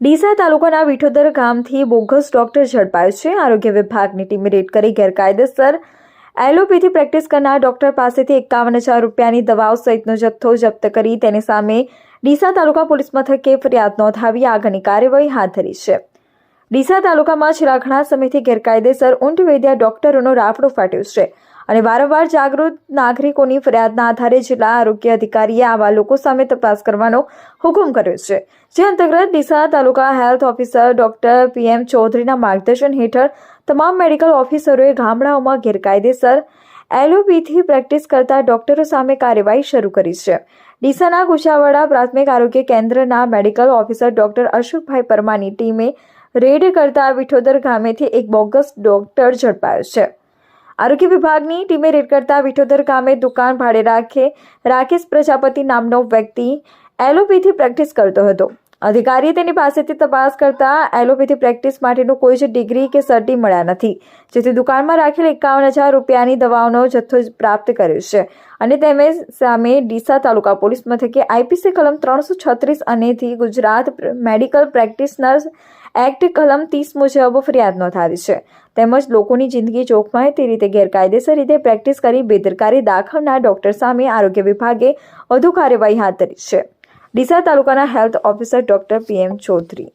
ડીસા તાલુકાના વિઠોદર ગામથી bogus doctor ઝડપાયો છે. આરોગ્ય વિભાગની ટીમે રેડ કરી ગેરકાયદેસર એલોપેથી પ્રેક્ટિસ કરનાર ડોક્ટર પાસેથી એકાવન હજાર રૂપિયાની દવાઓ સહિતનો જથ્થો જપ્ત કરી તેની સામે ડીસા તાલુકા પોલીસ મથકે ફરિયાદ નોંધાવી આગળની કાર્યવાહી હાથ ધરી છે. ડીસા તાલુકામાં છેલ્લા ઘણા સમયથી ગેરકાયદેસર ઊંટ વૈદ્યા ડોક્ટરોનો રાફડો ફાટ્યો છે. અને વારંવાર જાગૃત નાગરિકોની ફરિયાદના આધારે જિલ્લા આરોગ્ય અધિકારીએ આવા લોકો સામે તપાસ કરવાનો હુકમ કર્યો છે. જે અંતર્ગત ડીસા તાલુકા હેલ્થ ઓફિસર ડોક્ટર પીએમ ચૌધરીના માર્ગદર્શન હેઠળ તમામ મેડિકલ ઓફિસરોએ ગામડાઓમાં ગેરકાયદેસર એલોપીથી પ્રેક્ટિસ કરતા ડોક્ટરો સામે કાર્યવાહી શરૂ કરી છે. ડીસાના કુશાવાડા પ્રાથમિક આરોગ્ય કેન્દ્રના મેડિકલ ઓફિસર ડોક્ટર અશોકભાઈ પરમાની ટીમે રેડ કરતા વિઠોદર ગામેથી એક બોગસ ડોક્ટર ઝડપાયો છે. આરોગ્ય વિભાગની ટીમે રેડ કરતા વિઠોદર ગામે દુકાન ભાડે રાખે રાકેશ પ્રજાપતિ નામનો વ્યક્તિ એલોપેથી પ્રેક્ટિસ કરતો હતો. અધિકારીએ તેની પાસેથી તપાસ કરતા એલોપેથી પ્રેક્ટિસ માટેનું કોઈ જ ડિગ્રી કે સર્ટી મળ્યા નથી. જેથી દુકાનમાં રાખેલ એકાવન હજાર રૂપિયાની દવાઓનો જથ્થો પ્રાપ્ત કર્યો છે. અને તેમે સામે ડીસા તાલુકા પોલીસ મથકે આઈપીસી કલમ ત્રણસો છત્રીસ અનેથી ગુજરાત મેડિકલ પ્રેક્ટિશનર્સ એક્ટ કલમ ત્રીસ મુજબ ફરિયાદ નોંધાવી છે. તેમજ લોકોની જિંદગી જોખમાય તે રીતે ગેરકાયદેસર રીતે પ્રેક્ટિસ કરી બેદરકારી દાખવનાર ડોક્ટર સામે આરોગ્ય વિભાગે વધુ કાર્યવાહી હાથ ધરી છે. ડીસા તાલુકાના health officer doctor PM Chaudhary.